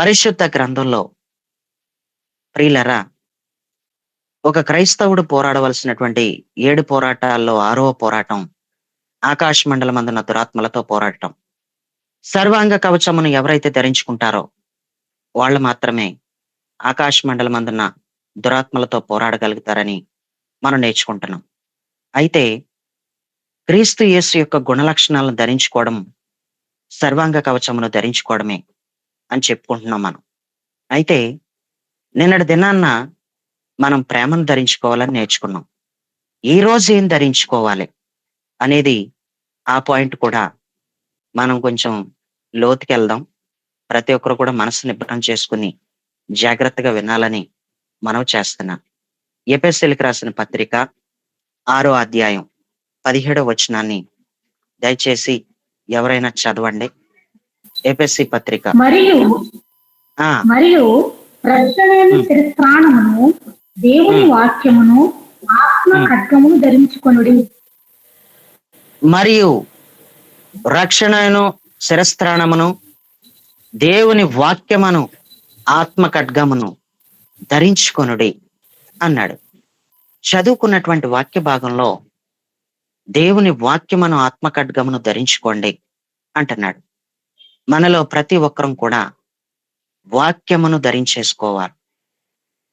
పరిశుద్ధ గ్రంథంలో ప్రియులరా ఒక క్రైస్తవుడు పోరాడవలసినటువంటి ఏడు పోరాటాల్లో ఆరవ పోరాటం ఆకాశ మండలమందున దురాత్మలతో పోరాడటం సర్వాంగ కవచమును ఎవరైతే ధరించుకుంటారో వాళ్ళు మాత్రమే ఆకాశ మండలం అందున దురాత్మలతో పోరాడగలుగుతారని మనం నేర్చుకుంటున్నాం. అయితే క్రీస్తు యేసు యొక్క గుణలక్షణాలను ధరించుకోవడం సర్వాంగ కవచమును ధరించుకోవడమే అని చెప్పుకుంటున్నాం మనం. అయితే నిన్నటి దినాన్న మనం ప్రేమను ధరించుకోవాలని నేర్చుకున్నాం. ఈ రోజు ఏం ధరించుకోవాలి అనేది ఆ పాయింట్ కూడా మనం కొంచెం లోతుకి వెళ్దాం ప్రతి ఒక్కరు కూడా మనసు నిబ్బరం చేసుకుని జాగ్రత్తగా వినాలని మనం చేస్తున్నాం. ఎపిఎస్సీలకు రాసిన పత్రిక ఆరో అధ్యాయం పదిహేడో వచనాన్ని దయచేసి ఎవరైనా చదవండి. ఏపీఎస్సి పత్రిక. మరియు మరియు రక్షణైన దేవుని. వాక్యమును ఆత్మ. ఖడ్గమును ధరించుకొనుడి. మరియు రక్షణను శిరస్త్రాణమును దేవుని వాక్యమును ఆత్మ ఖడ్గమును ధరించుకొనుడి అన్నాడు. చదువుకున్నటువంటి వాక్య భాగంలో దేవుని వాక్యమును ఆత్మ ఖడ్గమును ధరించుకోండి అంటున్నాడు. మనలో ప్రతి ఒక్కరం కూడా వాక్యమును ధరించేసుకోవాలి.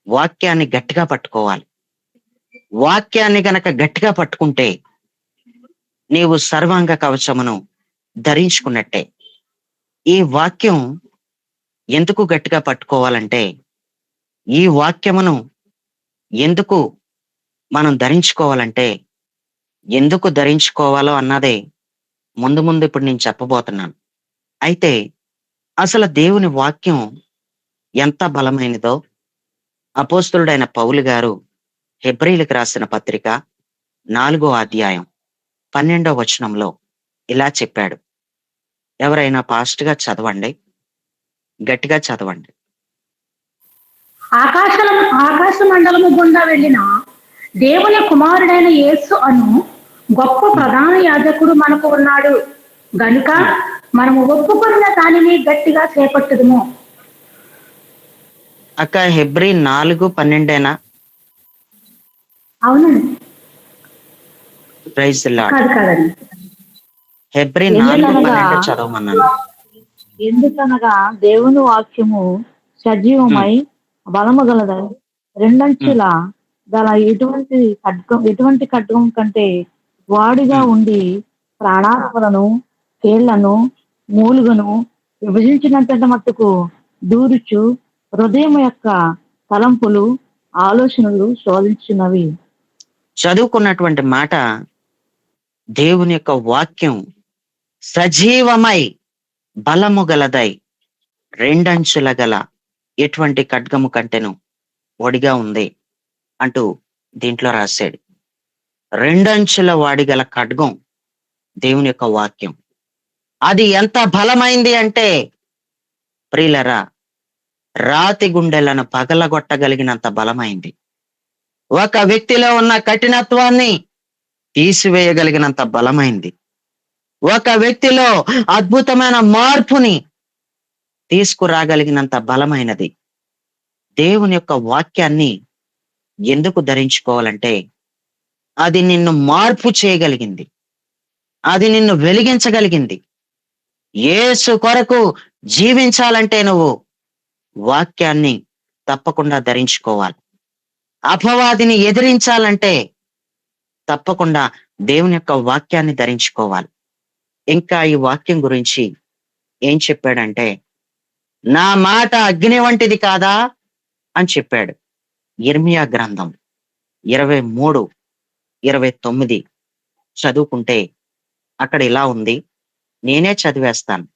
వాక్యాన్ని గట్టిగా పట్టుకోవాలి. వాక్యాన్ని గనక గట్టిగా పట్టుకుంటే నీవు సర్వాంగ కవచమును ధరించుకున్నట్టే. ఈ వాక్యం ఎందుకు గట్టిగా పట్టుకోవాలంటే ఈ వాక్యమును ఎందుకు మనం ధరించుకోవాలంటే ఎందుకు ధరించుకోవాలో అన్నదే ముందు ముందు ఇప్పుడు నేను చెప్పబోతున్నాను. అయితే అసలు దేవుని వాక్యం ఎంత బలమైనదో? అపోస్తులుడైన పౌలు గారు హెబ్రిలకు రాసిన పత్రిక నాలుగో అధ్యాయం పన్నెండో వచనంలో ఇలా చెప్పాడు. ఎవరైనా ఫాస్ట్గా చదవండి గట్టిగా చదవండి. ఆకాశం ఆకాశ మండలము గుండా వెళ్ళిన దేవుని కుమారుడైన యేసు అను గొప్ప ప్రధాన యాజకుడు మనకు ఉన్నాడు. గనుక మనము ఒప్పుకున్న దానిని గట్టిగా చేపట్టుదుము. అక్క హెబ్రి నాలుగు పన్నెండేనా? అవునండి ప్రైజ్ లార్డ్. కాదు కాదండి. హెబ్రి ఏమి నాలుగు అనగా? పన్నెండు చదవమన్నాను. ఎందుకనగా దేవుని వాక్యము సజీవమై బలము గలదై రెండంచుల గల ఎటువంటి ఖడ్గం ఎటువంటి ఖడ్గం కంటే వాడిగా ఉండి ప్రాణాత్మలను కేళ్ళను మూలుగను విభజించినంత మట్టుకు దూరుచు హృదయం యొక్క తలంపులు ఆలోచనలు శోధించినవి. చదువుకున్నటువంటి మాట దేవుని యొక్క వాక్యం సజీవమై బలము గలదై రెండంచుల గల ఎటువంటి ఖడ్గము కంటెను ఒడిగా ఉంది అంటూ దీంట్లో రాశాడు. రెండంచుల వాడి గల ఖడ్గం దేవుని యొక్క వాక్యం. అది ఎంత బలమైంది అంటే ప్రియులరా రాతి గుండెలను పగలగొట్టగలిగినంత బలమైంది. ఒక వ్యక్తిలో ఉన్న కఠినత్వాన్ని తీసివేయగలిగినంత బలమైంది. ఒక వ్యక్తిలో అద్భుతమైన మార్పుని తీసుకురాగలిగినంత బలమైనది. దేవుని యొక్క వాక్యాన్ని ఎందుకు ధరించుకోవాలంటే అది నిన్ను మార్పు చేయగలిగింది. అది నిన్ను వెలిగించగలిగింది. యేసు కొరకు జీవించాలంటే నువ్వు వాక్యాన్ని తప్పకుండా ధరించుకోవాలి. అపవాదిని ఎదిరించాలంటే తప్పకుండా దేవుని యొక్క వాక్యాన్ని ధరించుకోవాలి. ఇంకా ఈ వాక్యం గురించి ఏం చెప్పాడంటే నా మాట అగ్ని వంటిది కాదా అని చెప్పాడు. ఇర్మియా గ్రంథం ఇరవై మూడు ఇరవై తొమ్మిది చదువుకుంటే అక్కడ ఇలా ఉంది. నేనే చదివేస్తాను.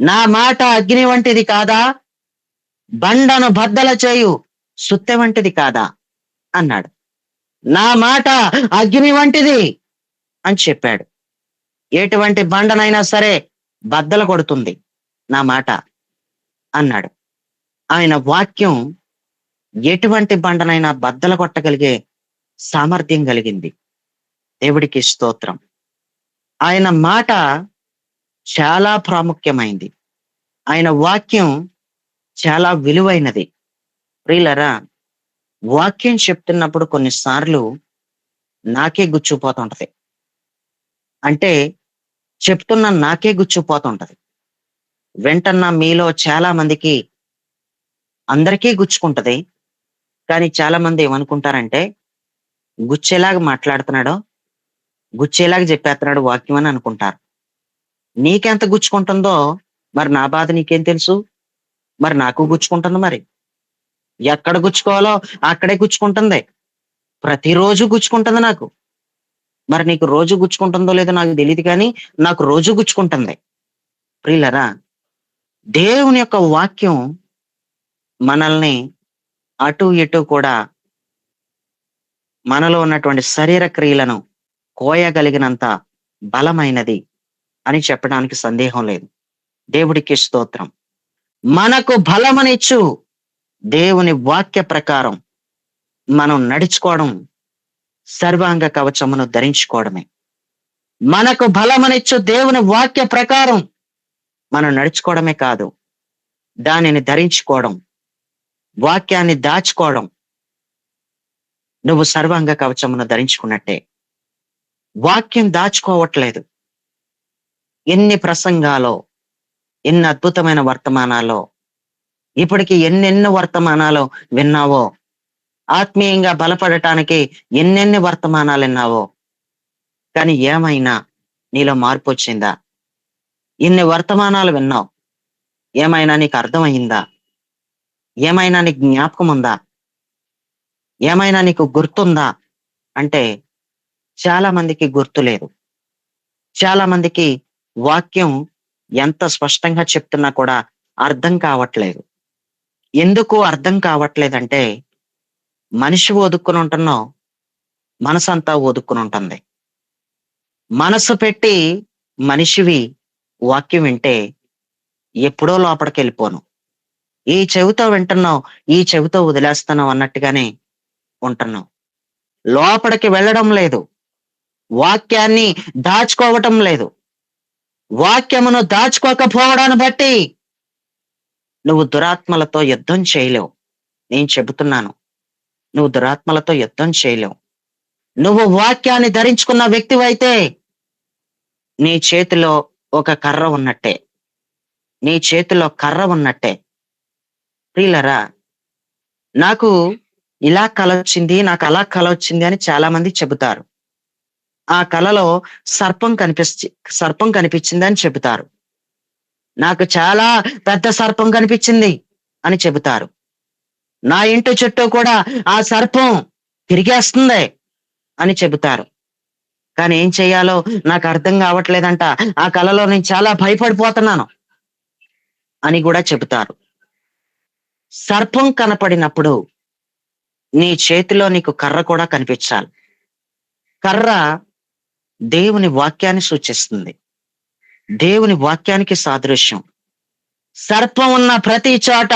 నా మాట అగ్ని వంటిది కాదా? బండను బద్దల చేయు సుత్తె వంటిది కాదా? అన్నాడు. నా మాట అగ్ని వంటిది అని చెప్పాడు. ఎటువంటి బండనైనా సరే బద్దలు కొడుతుంది నా మాట అన్నాడు. ఆయన వాక్యం ఎటువంటి బండనైనా బద్దలు కొట్టగలిగే సామర్థ్యం కలిగింది. దేవుడికి స్తోత్రం. ఆయన మాట చాలా ప్రాముఖ్యమైంది. ఆయన వాక్యం చాలా విలువైనది. ప్రియులరా వాక్యం చెప్తున్నప్పుడు కొన్నిసార్లు నాకే గుచ్చిపోతుంటది. అంటే చెప్తున్న నాకే గుచ్చిపోతుంటది. వెంటన్న మీలో చాలా మందికి అందరికీ గుచ్చుకుంటది. కానీ చాలా మంది ఏమనుకుంటారంటే గుచ్చేలాగా మాట్లాడుతున్నాడో గుచ్చేలాగా చెప్పేస్తున్నాడు వాక్యం అని అనుకుంటారు. నీకెంత గుచ్చుకుంటుందో మరి నా బాధ నీకేం తెలుసు? మరి నాకు గుచ్చుకుంటుంది మరి. ఎక్కడ గుచ్చుకోవాలో అక్కడే గుచ్చుకుంటుంది. ప్రతిరోజు గుచ్చుకుంటుంది నాకు. మరి నీకు రోజు గుచ్చుకుంటుందో లేదో నాకు తెలియదు కానీ నాకు రోజు గుచ్చుకుంటుంది. ప్రియులరా దేవుని యొక్క వాక్యం మనల్ని అటు ఇటు కూడా మనలో ఉన్నటువంటి శరీర క్రియలను కోయగలిగినంత బలమైనది. అని చెప్పడానికి సందేహం లేదు. దేవుడికి స్తోత్రం. మనకు బలమనిచ్చు. దేవుని వాక్య ప్రకారం మనం నడుచుకోవడం సర్వాంగ కవచమును ధరించుకోవడమే. మనకు బలమనిచ్చు దేవుని వాక్య ప్రకారం మనం నడుచుకోవడమే కాదు దానిని ధరించుకోవడం వాక్యాన్ని దాచుకోవడం. నువ్వు సర్వాంగ కవచమును ధరించుకున్నట్టే. వాక్యం దాచుకోవట్లేదు. ఎన్ని ప్రసంగాలో ఎన్ని అద్భుతమైన వర్తమానాలో ఇప్పటికి ఎన్నెన్ని వర్తమానాలు విన్నావో ఆత్మీయంగా బలపడటానికి ఎన్నెన్ని వర్తమానాలు విన్నావో కానీ ఏమైనా నీలో మార్పు వచ్చిందా? ఇన్ని వర్తమానాలు విన్నావు ఏమైనా నీకు అర్థమైందా ఏమైనా నీకు జ్ఞాపకం ఉందా ఏమైనా నీకు గుర్తుందా? అంటే చాలా మందికి గుర్తు లేదు. చాలా మందికి వాక్యం ఎంత స్పష్టంగా చెప్తున్నా కూడా అర్థం కావట్లేదు. ఎందుకు అర్థం కావట్లేదంటే మనిషి ఓదుక్కుని ఉంటున్నాం మనసు అంతా ఒదుక్కుని ఉంటుంది. మనసు పెట్టి మనిషివి వాక్యం వింటే ఎప్పుడో లోపలికి వెళ్ళిపోను. ఈ చెవితో వింటున్నావు ఈ చెవితో వదిలేస్తున్నావు అన్నట్టుగానే ఉంటున్నావు లోపలికి వెళ్ళడం లేదు. వాక్యాన్ని దాచుకోవటం లేదు. వాక్యమును దాచుకోకపోవడాన్ని బట్టి నువ్వు దురాత్మలతో యుద్ధం చేయలేవు. నేను చెబుతున్నాను నువ్వు దురాత్మలతో యుద్ధం చేయలేవు. నువ్వు వాక్యాన్ని ధరించుకున్న వ్యక్తివైతే నీ చేతిలో ఒక కర్ర ఉన్నట్టే. నీ చేతిలో కర్ర ఉన్నట్టే. ప్రియులరా నాకు ఇలా కల వచ్చింది నాకు అలా కల వచ్చింది అని చాలా మంది చెబుతారు. ఆ కలలో సర్పం కనిపించి సర్పం కనిపించిందని చెబుతారు. నాకు చాలా పెద్ద సర్పం కనిపించింది అని చెబుతారు. నా ఇంటి చుట్టూ కూడా ఆ సర్పం తిరిగేస్తుంది అని చెబుతారు. కానీ ఏం చేయాలో నాకు అర్థం కావట్లేదంట. ఆ కలలో నేను చాలా భయపడిపోతున్నాను అని కూడా చెబుతారు. సర్పం కనపడినప్పుడు నీ చేతిలో నీకు కర్ర కూడా కనిపించాలి. కర్ర దేవుని వాక్యాన్ని సూచిస్తుంది. దేవుని వాక్యానికి సాదృశ్యం. సర్పం ఉన్న ప్రతి చోట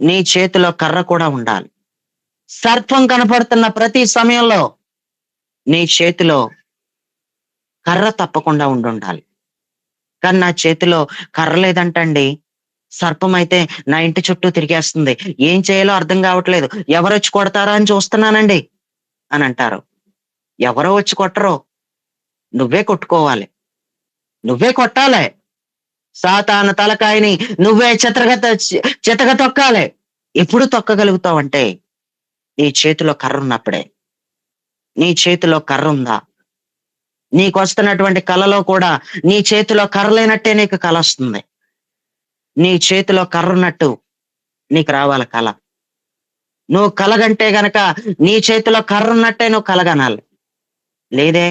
నీ చేతిలో కర్ర కూడా ఉండాలి. సర్పం కనపడుతున్న ప్రతి సమయంలో నీ చేతిలో కర్ర తప్పకుండా ఉండుండాలి. కానీ నా చేతిలో కర్ర లేదంటండి. సర్పం అయితే నా ఇంటి చుట్టూ తిరిగేస్తుంది. ఏం చేయాలో అర్థం కావట్లేదు. ఎవరు వచ్చి కొడతారా అని చూస్తున్నానండి. అని అంటారు. ఎవరో వచ్చి కొట్టరు. నువ్వే కొట్టుకోవాలి. నువ్వే కొట్టాలి. సాతాన తలకాయని నువ్వే చిత్రగత చెతగ తొక్కాలి. ఎప్పుడు తొక్కగలుగుతావంటే నీ చేతిలో కర్ర ఉన్నప్పుడే నీ చేతిలో కర్ర ఉందా నీకు వస్తున్నటువంటి కళలో కూడా నీ చేతిలో కర్ర లేనట్టే నీకు కళ వస్తుంది. నీ చేతిలో కర్ర ఉన్నట్టు నీకు రావాలి కళ నువ్వు కలగంటే గనక నీ చేతిలో కర్ర ఉన్నట్టే నువ్వు కలగనాలి. లేదే?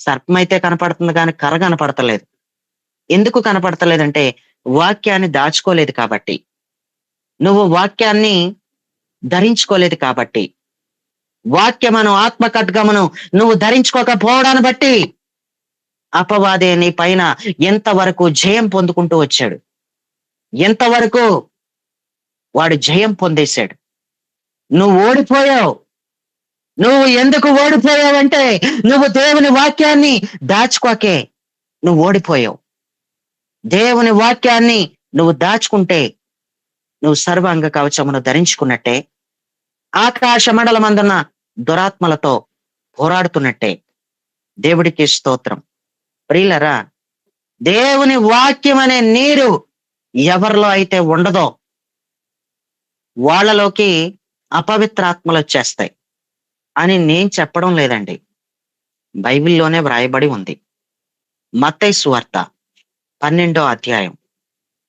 సర్పం అయితే కనపడుతుంది కానీ కర్ర కనపడతలేదు. ఎందుకు కనపడతలేదంటే వాక్యాన్ని దాచుకోలేదు కాబట్టి. నువ్వు వాక్యాన్ని ధరించుకోలేదు కాబట్టి. వాక్యమను ఆత్మ ఖడ్గమును నువ్వు ధరించుకోకపోవడాన్ని బట్టి అపవాదే నీ పైన ఎంతవరకు జయం పొందుకుంటూ వచ్చాడు. ఎంతవరకు వాడు జయం పొందేశాడు. నువ్వు ఓడిపోయావు. నువ్వు ఎందుకు ఓడిపోయావంటే నువ్వు దేవుని వాక్యాన్ని దాచుకోకే నువ్వు ఓడిపోయావు. దేవుని వాక్యాన్ని నువ్వు దాచుకుంటే నువ్వు సర్వాంగ కవచమును ధరించుకున్నట్టే ఆకాశ మండలమందున్న దురాత్మలతో పోరాడుతున్నట్టే. దేవుడికి స్తోత్రం. ప్రియులరా దేవుని వాక్యం అనే నీరు ఎవరిలో అయితే ఉండదో వాళ్ళలోకి అపవిత్రాత్మలు వచ్చేస్తాయి. అని నేను చెప్పడం లేదండి. బైబిల్లోనే వ్రాయబడి ఉంది. మత్తై సువార్త పన్నెండో అధ్యాయం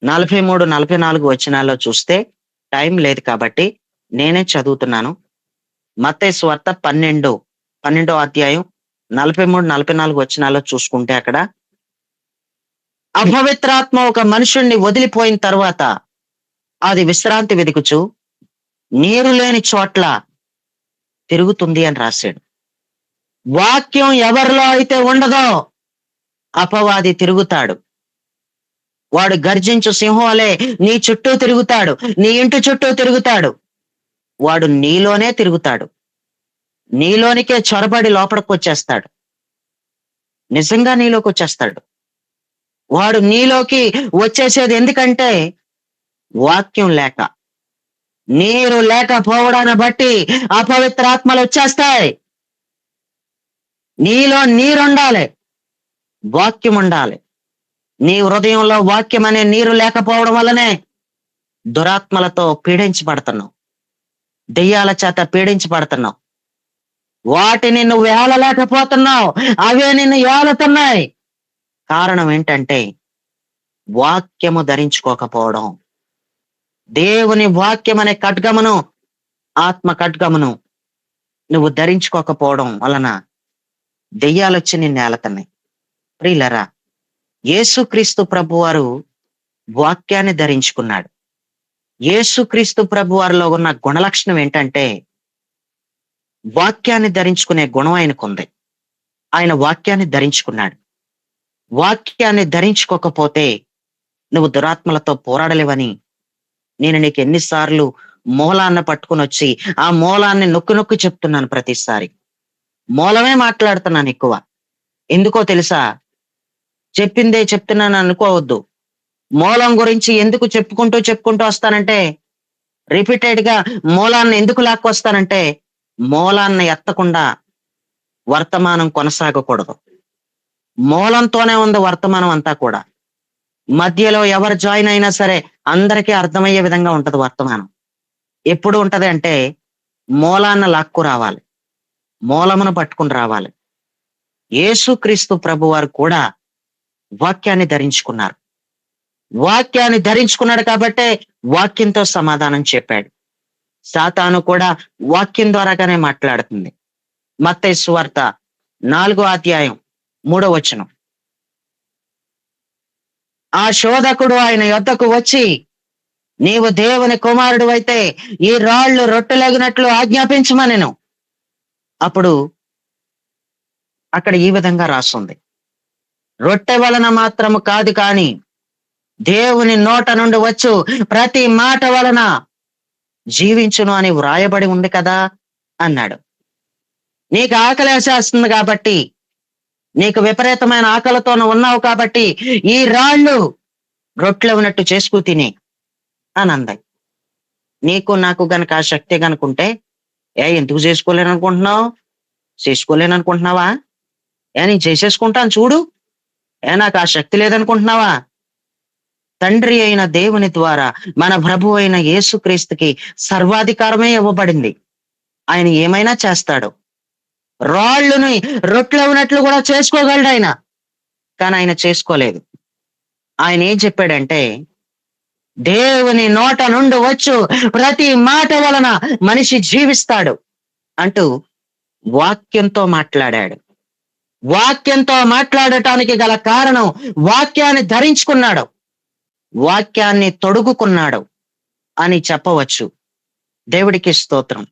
నలభై మూడు నలభై నాలుగు వచనాల్లో చూస్తే టైం లేదు కాబట్టి నేనే చదువుతున్నాను. మత్తై సువార్త పన్నెండు పన్నెండో అధ్యాయం నలభై మూడు నలభై నాలుగు వచనాల్లో చూసుకుంటే అక్కడ అపవిత్రాత్మ ఒక మనుషుణ్ణి వదిలిపోయిన తర్వాత అది విశ్రాంతి వెతుకుచు నీరు లేని చోట్ల తిరుగుతుంది అని రాశాడు. వాక్యం ఎవరిలో అయితే ఉండదో అపవాది తిరుగుతాడు. వాడు గర్జించు సింహంలే నీ చుట్టూ తిరుగుతాడు నీ ఇంటి చుట్టూ తిరుగుతాడు. వాడు నీలోనే తిరుగుతాడు. నీలోనికే చొరబడి లోపలికి వచ్చేస్తాడు నిజంగా నీలోకి వచ్చేస్తాడు. వాడు నీలోకి వచ్చేసేది ఎందుకంటే వాక్యం లేక. నీరు లేకపోవడాన్ని బట్టి అపవిత్ర ఆత్మలు వచ్చేస్తాయి. నీలో నీరుండాలి. వాక్యం ఉండాలి. నీ హృదయంలో వాక్యం అనే నీరు లేకపోవడం వల్లనే దురాత్మలతో పీడించబడుతున్నావు. దెయ్యాల చేత పీడించబడుతున్నావు. వాటిని నువ్వు ఏలలేకపోతున్నావు. అవే నిన్ను ఏలుతున్నాయి. కారణం ఏంటంటే వాక్యము ధరించుకోకపోవడం. దేవుని వాక్యం అనే ఖడ్గమును ఆత్మ ఖడ్గమును నువ్వు ధరించుకోకపోవడం వలన దెయ్యాలు వచ్చి నిన్ను ఏలతున్నాయి. ప్రియులరా యేసుక్రీస్తు ప్రభువారు వాక్యాన్ని ధరించుకున్నాడు. యేసుక్రీస్తు ప్రభువారిలో ఉన్న గుణలక్షణం ఏంటంటే వాక్యాన్ని ధరించుకునే గుణం ఆయనకుంది ఆయన వాక్యాన్ని ధరించుకున్నాడు. వాక్యాన్ని ధరించుకోకపోతే నువ్వు దురాత్మలతో పోరాడలేవని నేను నీకు ఎన్నిసార్లు మూలాన్న పట్టుకుని వచ్చి ఆ మూలాన్ని నొక్కి నొక్కి చెప్తున్నాను ప్రతిసారి. మూలమే మాట్లాడుతున్నాను ఎక్కువ. ఎందుకో తెలుసా? చెప్పిందే చెప్తున్నాను అనుకోవద్దు. మూలం గురించి ఎందుకు చెప్పుకుంటూ చెప్పుకుంటూ వస్తానంటే రిపీటెడ్గా మూలాన్ని ఎందుకు లాక్కొస్తానంటే మూలాన్ని ఎత్తకుండా వర్తమానం కొనసాగకూడదు. మూలంతోనే ఉంది వర్తమానం అంతా కూడా. మధ్యలో ఎవరు జాయిన్ అయినా సరే అందరికీ అర్థమయ్యే విధంగా ఉంటది వర్తమానం. ఎప్పుడు ఉంటది అంటే మూలాన్న లాక్కు రావాలి. మూలమును పట్టుకుని రావాలి. యేసుక్రీస్తు ప్రభు వారు కూడా వాక్యాన్ని ధరించుకున్నారు. వాక్యాన్ని ధరించుకున్నాడు కాబట్టే వాక్యంతో సమాధానం చెప్పాడు. సాతాను కూడా వాక్యం ద్వారాగానే మాట్లాడుతుంది. మత్తైసు సువార్త నాలుగో అధ్యాయం మూడో వచనం. ఆ శోధకుడు ఆయన యొద్దకు వచ్చి నీవు దేవుని కుమారుడు అయితే ఈ రాళ్ళు రొట్టెలగినట్లు ఆజ్ఞాపించమనెను. అప్పుడు అక్కడ ఈ విధంగా రాస్తుంది. రొట్టె వలన మాత్రము కాదు కాని దేవుని నోట నుండి వచ్చు ప్రతి మాట వలన జీవించును అని వ్రాయబడి ఉంది కదా అన్నాడు. నీకు ఆకలేసేస్తుంది కాబట్టి నీకు విపరీతమైన ఆకలితో ఉన్నావు కాబట్టి ఈ రాళ్ళు రొట్టెలు ఉన్నట్టు చేసుకు తిని అని అందాయి నీకు నాకు గనక ఆ శక్తి కనుకుంటే ఏ ఎందుకు చేసుకోలేను అనుకుంటున్నావు చేసుకోలేను అనుకుంటున్నావా ఏ నేను చేసేసుకుంటాను చూడు. ఏ నాకు ఆ శక్తి లేదనుకుంటున్నావా? తండ్రి అయిన దేవుని ద్వారా మన ప్రభు అయిన యేసుక్రీస్తుకి సర్వాధికారమే ఇవ్వబడింది. ఆయన ఏమైనా చేస్తాడు? రాళ్ళుని రొట్టెలు ఉన్నట్లు కూడా చేసుకోగలడు ఆయన. కానీ ఆయన చేసుకోలేదు. ఆయన ఏం చెప్పాడంటే దేవుని నోట నుండి వచ్చు ప్రతి మాట వలన మనిషి జీవిస్తాడు అంటూ వాక్యంతో మాట్లాడాడు. వాక్యంతో మాట్లాడటానికి గల కారణం వాక్యాన్ని ధరించుకున్నాడు. వాక్యాన్ని తొడుగుకున్నాడు అని చెప్పవచ్చు. దేవుడికి స్తోత్రం.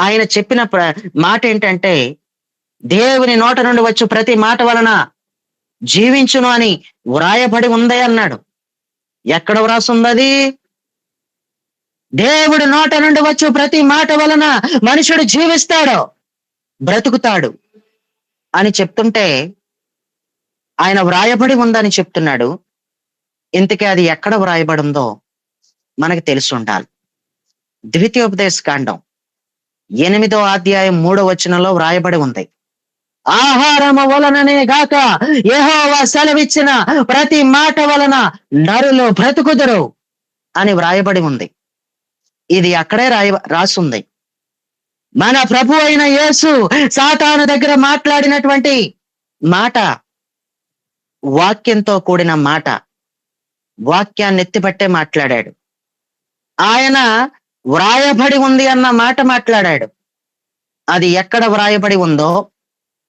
ఆయన చెప్పిన ప్ర- మాట ఏంటంటే దేవుని నోట నుండి వచ్చు ప్రతి మాట వలన జీవించును అని వ్రాయబడి ఉందే అన్నాడు. ఎక్కడ వ్రాసుందది దేవుడి నోట నుండి వచ్చు ప్రతి మాట వలన మనుషుడు జీవిస్తాడు బ్రతుకుతాడు అని చెప్తుంటే ఆయన వ్రాయబడి ఉందని చెప్తున్నాడు. ఇంతకీ అది ఎక్కడ వ్రాయబడిందో మనకు తెలిసి ఉండాలి. ద్వితీయోపదేశ కాండం. ఎనిమిదో అధ్యాయం మూడో వచనంలో వ్రాయబడి ఉంది. ఆహారము వలననే గాక ఏహోవా సెలవిచ్చిన ప్రతి మాట వలన నరులు బ్రతుకుదురు అని వ్రాయబడి ఉంది. ఇది అక్కడే రాయ రాసుంది. మన ప్రభు అయిన యేసు సాతాను దగ్గర మాట్లాడినటువంటి మాట వాక్యంతో కూడిన మాట వాక్యాన్ని ఎత్తిపట్టే మాట్లాడాడు. ఆయన వ్రాయబడి ఉంది అన్న మాట మాట్లాడాడు. అది ఎక్కడ వ్రాయబడి ఉందో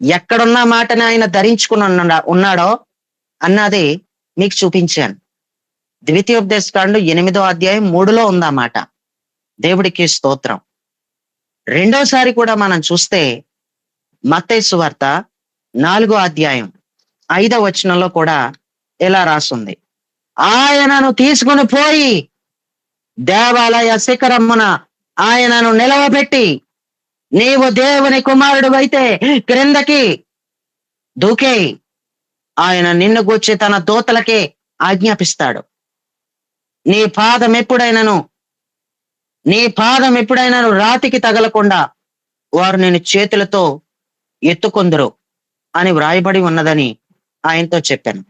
ఎక్కడున్న మాటని ఆయన ధరించుకుని ఉన్న- ఉన్నాడో అన్నది మీకు చూపించాను. ద్వితీయోపదేశకాండు ఎనిమిదో అధ్యాయం మూడులో ఉందన్నమాట దేవుడికి స్తోత్రం. రెండోసారి కూడా మనం చూస్తే మత్తేసు వార్త నాలుగో అధ్యాయం ఐదో వచనంలో కూడా ఇలా రాస్తుంది ఆయనను తీసుకుని పోయి దేవాలయ శిఖరమున ఆయనను నిలవబెట్టి నీవు దేవుని కుమారుడు అయితే క్రిందకి దూకే. ఆయన నిన్ను గూర్చి తన దూతలకే ఆజ్ఞాపిస్తాడు. నీ పాదం ఎప్పుడైనాను నీ పాదం ఎప్పుడైనాను రాతికి తగలకుండా వారు నేను చేతులతో ఎత్తుకొందరు అని వ్రాయబడి ఉన్నదని ఆయనతో చెప్పాను.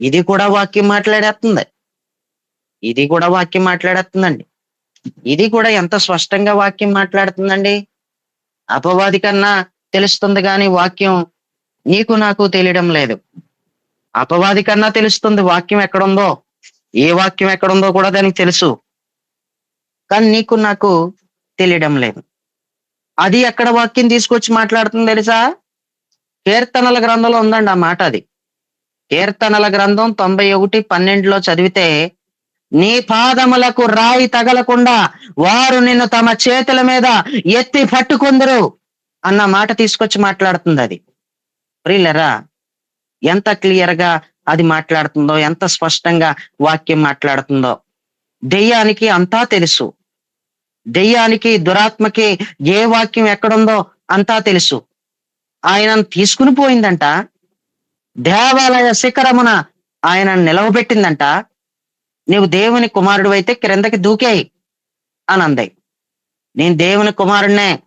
ఇది కూడా వాక్యం మాట్లాడేస్తుంది. ఇది కూడా వాక్యం మాట్లాడేస్తుందండి. ఇది కూడా ఎంత స్పష్టంగా వాక్యం మాట్లాడుతుందండి? అపవాది కన్నా తెలుస్తుంది కానీ వాక్యం నీకు నాకు తెలియడం లేదు. అపవాది కన్నా తెలుస్తుంది వాక్యం ఎక్కడుందో? ఏ వాక్యం ఎక్కడుందో కూడా దానికి తెలుసు. కానీ నీకు నాకు తెలియడం లేదు. అది ఎక్కడ వాక్యం తీసుకొచ్చి మాట్లాడుతుంది తెలుసా? కీర్తనల గ్రంథంలో ఉందండి ఆ మాట అది. కీర్తనల గ్రంథం తొంభై ఒకటి పన్నెండులో చదివితే నీ పాదములకు రాయి తగలకుండా వారు నిన్ను తమ చేతుల మీద ఎత్తి పట్టుకుందరు అన్న మాట తీసుకొచ్చి మాట్లాడుతుంది అది. ప్రియులరా ఎంత క్లియర్గా అది మాట్లాడుతుందో ఎంత స్పష్టంగా వాక్యం మాట్లాడుతుందో. దెయ్యానికి అంతా తెలుసు. దెయ్యానికి దురాత్మకి ఏ వాక్యం ఎక్కడుందో అంతా తెలుసు. ఆయనను తీసుకుని పోయిందంట. దేవాలయ శిఖరమున ఆయన నిలవబెట్టిందంట. నీవు దేవుని కుమారుడు అయితే క్రిందకి దూకేయి అని అంది. నేను దేవుని కుమారుడినే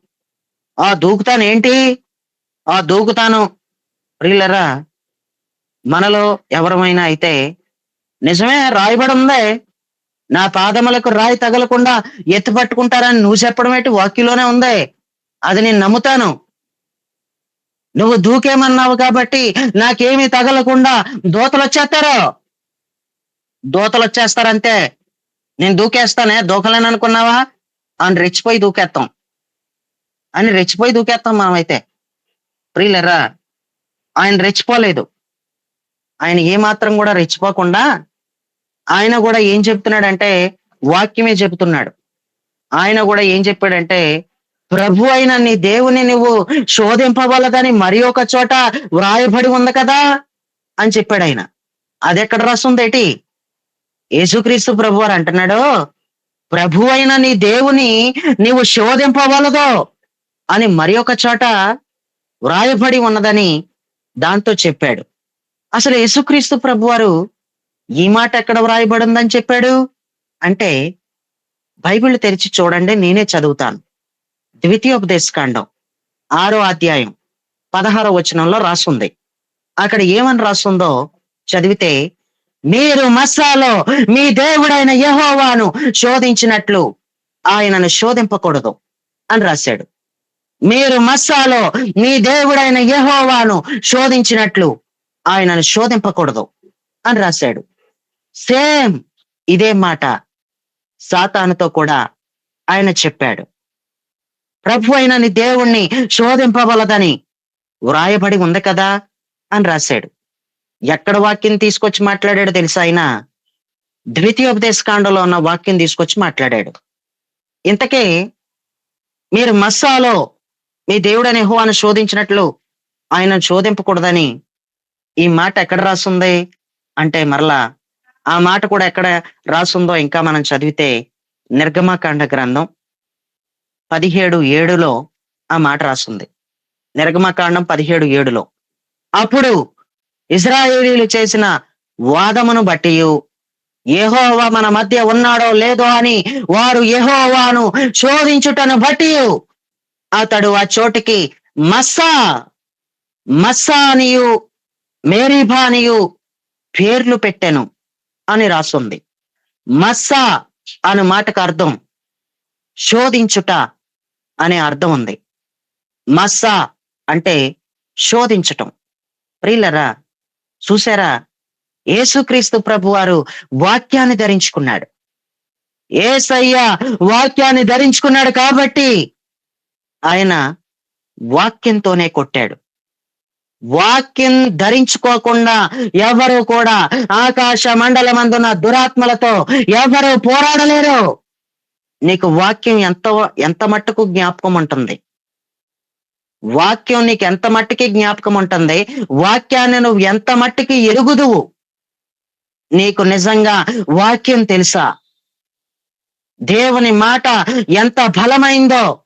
ఆ దూకుతాను ఏంటి? ఆ దూకుతాను. ప్రియులరా మనలో ఎవరమైనా అయితే నిజమే రాయబడి ఉందే. నా పాదములకు రాయి తగలకుండా ఎత్తుపట్టుకుంటారని నువ్వు చెప్పడం ఏంటి? వాక్యలోనే ఉంది. అది నేను నమ్ముతాను. నువ్వు దూకేమన్నావు కాబట్టి నాకేమీ తగలకుండా దూతలు వచ్చేస్తారో. దూతలు వచ్చేస్తారంతే నేను దూకేస్తానే దూకలేని అనుకున్నావా? అని రెచ్చిపోయి దూకేస్తాం అని రెచ్చిపోయి దూకేస్తాం మనమైతే. ప్రియులరా ఆయన రెచ్చిపోలేదు. ఆయన ఏమాత్రం కూడా రెచ్చిపోకుండా ఆయన కూడా ఏం చెప్తున్నాడంటే వాక్యమే చెబుతున్నాడు. ఆయన కూడా ఏం చెప్పాడంటే ప్రభు అయిన నీ దేవుని నువ్వు శోధింపవలదని మరి ఒక చోట వ్రాయబడి ఉంది కదా? అని చెప్పాడు ఆయన. అది ఎక్కడ రాస్తుందేటి యేసుక్రీస్తు ప్రభు వారు అంటున్నాడు ప్రభు అయిన నీ దేవుని నీవు శోధింపవలదో అని మరి ఒక చోట వ్రాయబడి ఉన్నదని దాంతో చెప్పాడు. అసలు యేసుక్రీస్తు ప్రభు వారు ఈ మాట ఎక్కడ వ్రాయబడి ఉందని చెప్పాడు? అంటే బైబిల్ తెరిచి చూడండి నేనే చదువుతాను. ద్వితీయోపదేశకాండం ఆరో అధ్యాయం పదహారో వచనంలో రాసుంది. అక్కడ ఏమని రాసుందో చదివితే మీరు మస్సాలో మీ దేవుడైన యహోవాను శోధించినట్లు ఆయనను శోధింపకూడదు అని రాశాడు. మీరు మస్సాలో మీ దేవుడైన యహోవాను శోధించినట్లు ఆయనను శోధింపకూడదు అని రాశాడు. సేమ్ ఇదే మాట సాతానుతో కూడా ఆయన చెప్పాడు. ప్రభు అయిన నీ దేవుణ్ణి శోధింపవలదని వ్రాయబడి ఉంది కదా అని రాశాడు. ఎక్కడ వాక్యం తీసుకొచ్చి మాట్లాడాడు తెలుసా ఆయన? ద్వితీయోపదేశకాండలో ఉన్న వాక్యం తీసుకొచ్చి మాట్లాడాడు. ఇంతకీ మీరు మస్సాలో మీ దేవుడని హోవాను శోధించినట్లు ఆయన శోధింపకూడదని ఈ మాట ఎక్కడ రాసుంది? అంటే మరలా ఆ మాట కూడా ఎక్కడ రాసుందో ఇంకా మనం చదివితే నిర్గమాకాండ గ్రంథం పదిహేడు ఏడులో ఆ మాట రాసుంది. నిర్గమకాండం పదిహేడు ఏడులో. అప్పుడు ఇజ్రాయేలీలు చేసిన వాదమును బట్టి యెహోవా మన మధ్య ఉన్నాడో లేదో అని వారు యెహోవాను శోధించుటను బట్టి అతడు ఆ చోటికి మస్సా మస్సా అనియు మేరీభా అనియు పేర్లు పెట్టెను అని రాసుంది. మస్సా అను మాటకు అర్థం శోధించుట అనే అర్థం ఉంది. మస్సా అంటే శోధించటం. ప్రియులరా చూసారా యేసుక్రీస్తు ప్రభు వారు వాక్యాన్ని ధరించుకున్నాడు. ఏసయ్య వాక్యాన్ని ధరించుకున్నాడు కాబట్టి ఆయన వాక్యంతోనే కొట్టాడు. వాక్యం ధరించుకోకుండా ఎవరు కూడా ఆకాశ మండలమందున్న దురాత్మలతో ఎవరు పోరాడలేరు. నీకు వాక్యం ఎంత ఎంత మట్టుకు జ్ఞాపకం ఉంటుంది? వాక్యం నీకు ఎంత మట్టుకి జ్ఞాపకం ఉంటుంది? వాక్యాన్ని నువ్వు ఎంత మట్టుకి ఎరుగుదువు? నీకు నిజంగా వాక్యం తెలుసా? దేవుని మాట ఎంత బలమైందో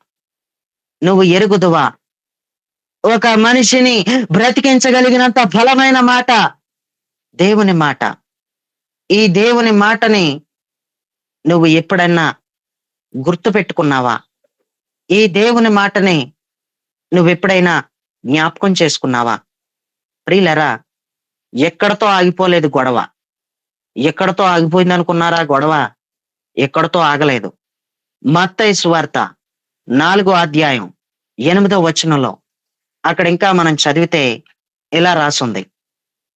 నువ్వు ఎరుగుదువా? ఒక మనిషిని బ్రతికించగలిగినంత బలమైన మాట దేవుని మాట. ఈ దేవుని మాటని నువ్వు ఎప్పుడన్నా గుర్తు పెట్టుకున్నావా ఈ దేవుని మాటని నువ్వు ఎప్పుడైనా జ్ఞాపకం చేసుకున్నావా? ప్రియులరా ఎక్కడతో ఆగిపోలేదు గొడవ? ఎక్కడతో ఆగిపోయింది అనుకున్నారా గొడవ? ఎక్కడతో ఆగలేదు? మత్తయి సువార్త నాలుగో అధ్యాయం ఎనిమిదో వచనంలో అక్కడ ఇంకా మనం చదివితే ఇలా రాసుంది.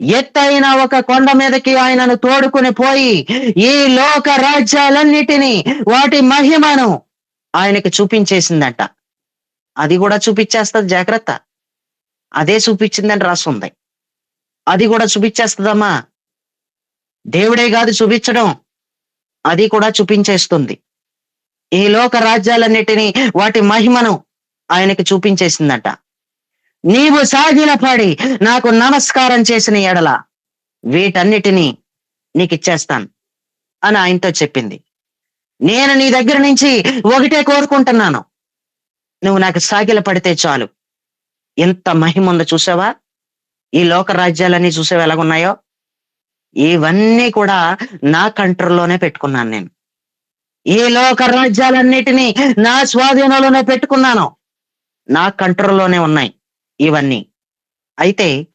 ఎత్తైన ఒక కొండ మీదకి ఆయనను తోడుకుని పోయి ఈ లోక రాజ్యాలన్నిటినీ వాటి మహిమను ఆయనకి చూపించేసిందంట. అది కూడా చూపించేస్తుంది జాగ్రత్త. అదే చూపించిందని రాసుంది. అది కూడా చూపించేస్తుందమ్మా. దేవుడే కాదు చూపించడం. అది కూడా చూపించేస్తుంది. ఈ లోక రాజ్యాలన్నిటినీ వాటి మహిమను ఆయనకి చూపించేసిందట. నీవు సాగిలపడి నాకు నమస్కారం చేసిన ఎడల వీటన్నిటినీ నీకు ఇచ్చేస్తాను అని ఆయనతో చెప్పింది. నేను నీ దగ్గర నుంచి ఒకటే కోరుకుంటున్నాను. నువ్వు నాకు సాగిల పడితే చాలు. ఎంత మహిమ ఉందో చూసావా? ఈ లోక రాజ్యాలన్నీ చూసావా ఎలాగున్నాయో? ఇవన్నీ కూడా నా కంట్రోల్లోనే పెట్టుకున్నాను నేను. ఈ లోక రాజ్యాలన్నిటినీ నా స్వాధీనంలోనే పెట్టుకున్నాను. నా కంట్రోల్లోనే ఉన్నాయి ఇవన్నీ. అయితే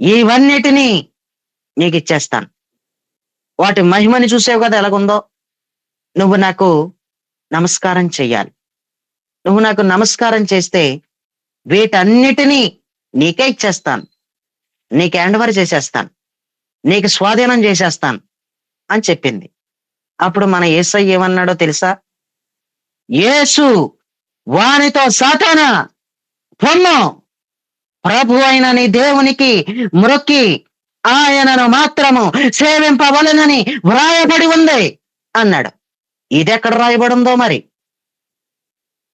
ఇవన్నిటినీ నీకు ఇచ్చేస్తాను. వాటి మహిమని చూసావు కదా ఎలాగుందో? నువ్వు నాకు నమస్కారం చెయ్యాలి. నువ్వు నాకు నమస్కారం చేస్తే వీటన్నిటినీ నీకే ఇచ్చేస్తాను. నీకు హ్యాండ్ఓవర్ చేసేస్తాను. నీకు స్వాధీనం చేసేస్తాను అని చెప్పింది. అప్పుడు మన ఏసై ఏమన్నాడో తెలుసా? యేసు వానితో సాతాన పొమ్ము ప్రభు అయిన నీ దేవునికి మ్రొక్కి ఆయనను మాత్రము సేవింపవలనని వ్రాయబడి ఉంది అన్నాడు. ఇది వ్రాయబడి ఉందో మరి?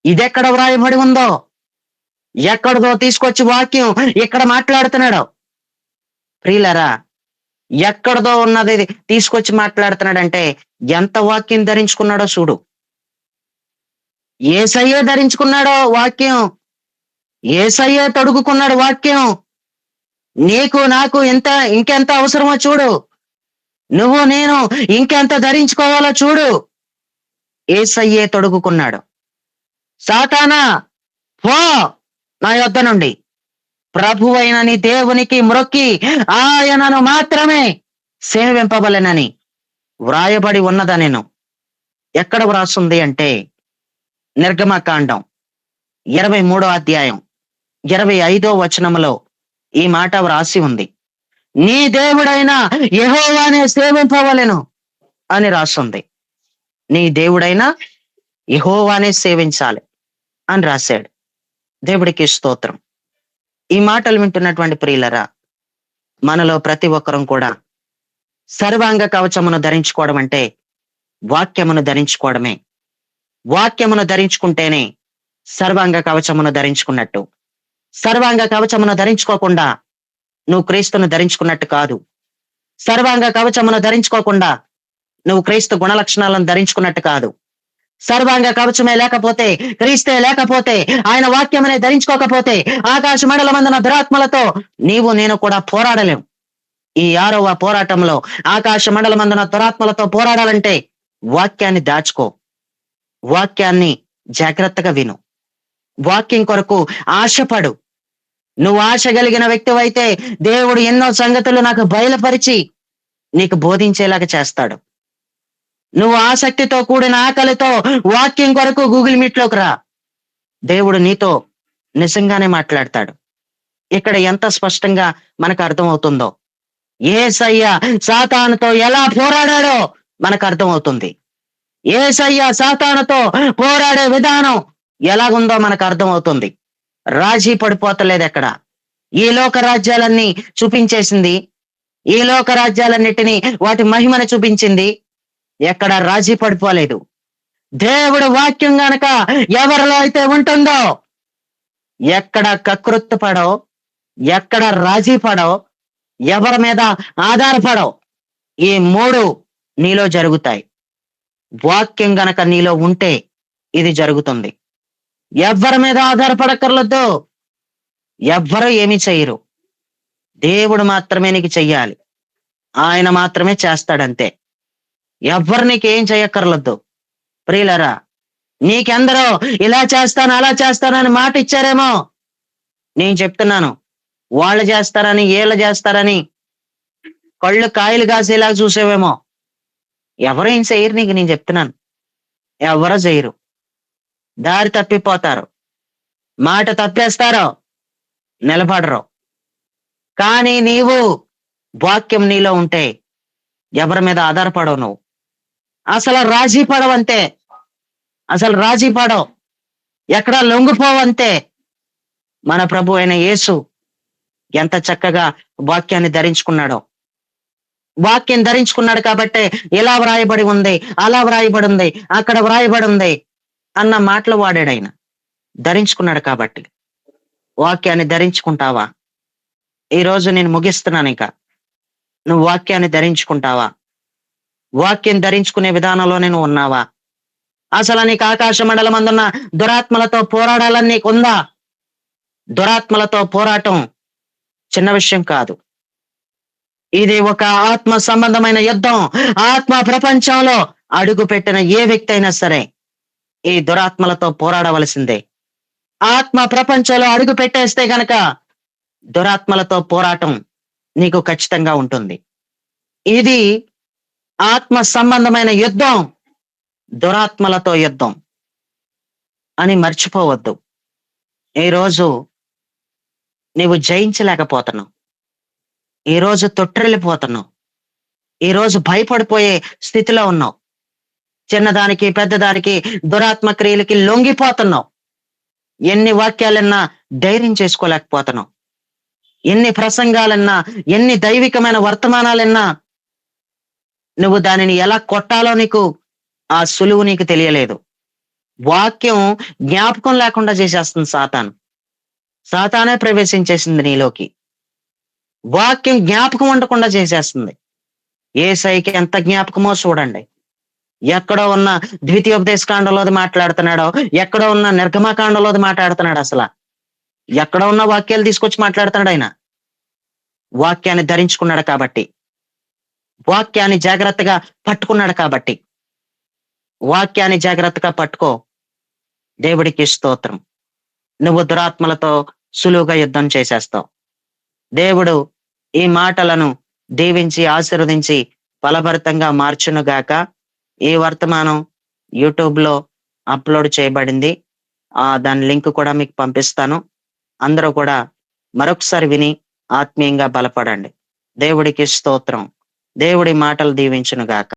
ఇదెక్కడ వ్రాయబడి ఉందో? ఎక్కడదో తీసుకొచ్చి వాక్యం ఇక్కడ మాట్లాడుతున్నాడు. ప్రియులరా ఎక్కడదో ఉన్నది తీసుకొచ్చి మాట్లాడుతున్నాడంటే ఎంత వాక్యం ధరించుకున్నాడో చూడు. ఏసయ్యే ధరించుకున్నాడో వాక్యం. ఏసయ్యే తొడుగుకున్నాడు వాక్యం. నీకు నాకు ఎంత ఇంకెంత అవసరమో చూడు. నువ్వు నేను ఇంకెంత ధరించుకోవాలో చూడు. ఏసయ్యే తొడుగుకున్నాడు. సాతానా పో నా యొద్ద నుండి. ప్రభువైన నీ దేవునికి మ్రొక్కి ఆయనను మాత్రమే సేవింపబలెనని వ్రాయబడి ఉన్నదా నేను. ఎక్కడ వ్రాస్తుంది అంటే నిర్గమకాండం ఇరవై మూడో అధ్యాయం ఇరవై ఐదో వచనములో ఈ మాట వ్రాసి ఉంది. నీ దేవుడైన యహోవానే సేవింపవలను అని రాస్తుంది నీ దేవుడైన యహోవానే సేవించాలి. అని రాశాడు. దేవుడికి స్తోత్రం. ఈ మాటలు వింటున్నటువంటి ప్రియులరా మనలో ప్రతి ఒక్కరం కూడా సర్వాంగ కవచమును ధరించుకోవడం అంటే వాక్యమును ధరించుకోవడమే. వాక్యమును ధరించుకుంటేనే సర్వాంగ కవచమును ధరించుకున్నట్టు. సర్వాంగ కవచమును ధరించుకోకుండా నువ్వు క్రీస్తును ధరించుకున్నట్టు కాదు. సర్వాంగ కవచమును ధరించుకోకుండా నువ్వు క్రీస్తు గుణ లక్షణాలను ధరించుకున్నట్టు కాదు. సర్వాంగ కవచమే లేకపోతే క్రీస్తే లేకపోతే ఆయన వాక్యమనే ధరించుకోకపోతే ఆకాశ మండలమందున దురాత్మలతో నీవు నేను కూడా పోరాడలేం. ఈ ఆరవ పోరాటంలో ఆకాశ మండలమందున దురాత్మలతో పోరాడాలంటే వాక్యాన్ని దాచుకో. వాక్యాన్ని జాగ్రత్తగా విను. వాక్యం కొరకు ఆశపడు. నువ్వు ఆశ కలిగిన వ్యక్తివైతే దేవుడు ఎన్నో సంగతులు నాకు బయలుపరిచి నీకు బోధించేలాగా చేస్తాడు. నువ్వు ఆసక్తితో కూడిన ఆకలితో వాక్యం కొరకు గూగుల్ మీట్లోకి రా. దేవుడు నీతో నిజంగానే మాట్లాడతాడు. ఇక్కడ ఎంత స్పష్టంగా మనకు అర్థమవుతుందో. ఏసయ్య సాతానుతో ఎలా పోరాడాడో మనకు అర్థమవుతుంది. ఏసయ్య సాతానుతో పోరాడే విధానం ఎలాగుందో మనకు అర్థమవుతుంది. రాజీ పడిపోతలేదు ఎక్కడ. ఈ లోక రాజ్యాలన్నీ చూపించేసింది. ఈ లోక రాజ్యాలన్నిటినీ వాటి మహిమను చూపించింది. ఎక్కడ రాజీ పడిపోలేదు. దేవుడు వాక్యం గనక ఎవరిలో అయితే ఉంటుందో ఎక్కడ కకృత్తు పడో ఎక్కడ రాజీ పడో ఎవరి మీద ఆధారపడో ఈ మూడు నీలో జరుగుతాయి. వాక్యం గనక నీలో ఉంటే ఇది జరుగుతుంది. ఎవ్వరి మీద ఆధారపడక్కర్లొద్దు. ఎవ్వరు ఏమి చేయరు. దేవుడు మాత్రమే నీకు చెయ్యాలి. ఆయన మాత్రమే చేస్తాడంతే. ఎవ్వరు నీకేం చెయ్యక్కర్లొద్దు ప్రియులరా నీకెందరో ఇలా చేస్తాను అలా చేస్తాను అని మాట ఇచ్చారేమో. నేను చెప్తున్నాను వాళ్ళు చేస్తారని వీళ్ళు చేస్తారని కళ్ళు కాయలు కాసేలాగా చూసేవేమో. ఎవరేం ఏం చేయరు నీకు నేను చెప్తున్నాను. ఎవరో చేయరు. దారి తప్పిపోతారు. మాట తప్పేస్తారో. నిలబడరు. కానీ నీవు వాక్యం నీలో ఉంటే ఎవరి మీద ఆధారపడవు నువ్వు. అసలు రాజీ పడవంతే. అసలు రాజీ పడవు. ఎక్కడ లొంగిపోవంతే. మన ప్రభు అయిన యేసు ఎంత చక్కగా వాక్యాన్ని ధరించుకున్నాడో. వాక్యం ధరించుకున్నాడు కాబట్టి ఇలా వ్రాయబడి ఉంది అలా వ్రాయబడి ఉంది అక్కడ వ్రాయబడి ఉంది అన్న మాటలు వాడాడు ఆయన. ధరించుకున్నాడు కాబట్టి. వాక్యాన్ని ధరించుకుంటావా? ఈ రోజు నేను ముగిస్తున్నాను ఇంకా. నువ్వు వాక్యాన్ని ధరించుకుంటావా? వాక్యం ధరించుకునే విధానంలో నేను ఉన్నావా? అసలు నీకు ఆకాశ మండలం అందున్న దురాత్మలతో పోరాడాలని నీకుందా దురాత్మలతో పోరాటం చిన్న విషయం కాదు. ఇది ఒక ఆత్మ సంబంధమైన యుద్ధం. ఆత్మ ప్రపంచంలో అడుగు పెట్టిన ఏ వ్యక్తి అయినా సరే ఈ దురాత్మలతో పోరాడవలసిందే. ఆత్మ ప్రపంచంలో అడుగు పెట్టేస్తే గనక దురాత్మలతో పోరాటం నీకు ఖచ్చితంగా ఉంటుంది. ఇది ఆత్మ సంబంధమైన యుద్ధం దురాత్మలతో యుద్ధం అని మర్చిపోవద్దు. ఈరోజు నీవు జయించలేకపోతున్నావు. ఈరోజు తొట్టిల్లిపోతున్నావు. ఈరోజు భయపడిపోయే స్థితిలో ఉన్నావు. చిన్నదానికి పెద్దదానికి దురాత్మ క్రియలకి లొంగిపోతున్నావు. ఎన్ని వాక్యాలన్నా ధైర్యం చేసుకోలేకపోతున్నావు. ఎన్ని ప్రసంగాలన్నా ఎన్ని దైవికమైన వర్తమానాలన్నా నువ్వు దానిని ఎలా కొట్టాలో నీకు ఆ సులువు నీకు తెలియలేదు. వాక్యం జ్ఞాపకం లేకుండా చేసేస్తుంది సాతాను. సాతానే ప్రవేశించేసింది నీలోకి. వాక్యం జ్ఞాపకం ఉండకుండా చేసేస్తుంది. ఏ సైకి ఎంత జ్ఞాపకమో చూడండి. ఎక్కడో ఉన్న ద్వితీయోపదేశకాండలోది మాట్లాడుతున్నాడో ఎక్కడో ఉన్న నిర్గమకాండంలోది మాట్లాడుతున్నాడు అసలు. ఎక్కడ ఉన్న వాక్యాలు తీసుకొచ్చి మాట్లాడుతున్నాడు ఆయన. వాక్యాన్ని ధరించుకున్నాడు కాబట్టి. వాక్యాన్ని జాగ్రత్తగా పట్టుకున్నాడు కాబట్టి. వాక్యాన్ని జాగ్రత్తగా పట్టుకో. దేవుడికి స్తోత్రం. నువ్వు దురాత్మలతో సులువుగా యుద్ధం చేసేస్తావు. దేవుడు ఈ మాటలను దీవించి ఆశీర్వదించి ఫలభరితంగా మార్చునుగాక ఈ వర్తమానం యూట్యూబ్లో అప్లోడ్ చేయబడింది. ఆ దాని లింక్ కూడా మీకు పంపిస్తాను. అందరూ కూడా మరొకసారి విని ఆత్మీయంగా బలపడండి. దేవుడికి స్తోత్రం. దేవుడి మాటలు దీవించునుగాక.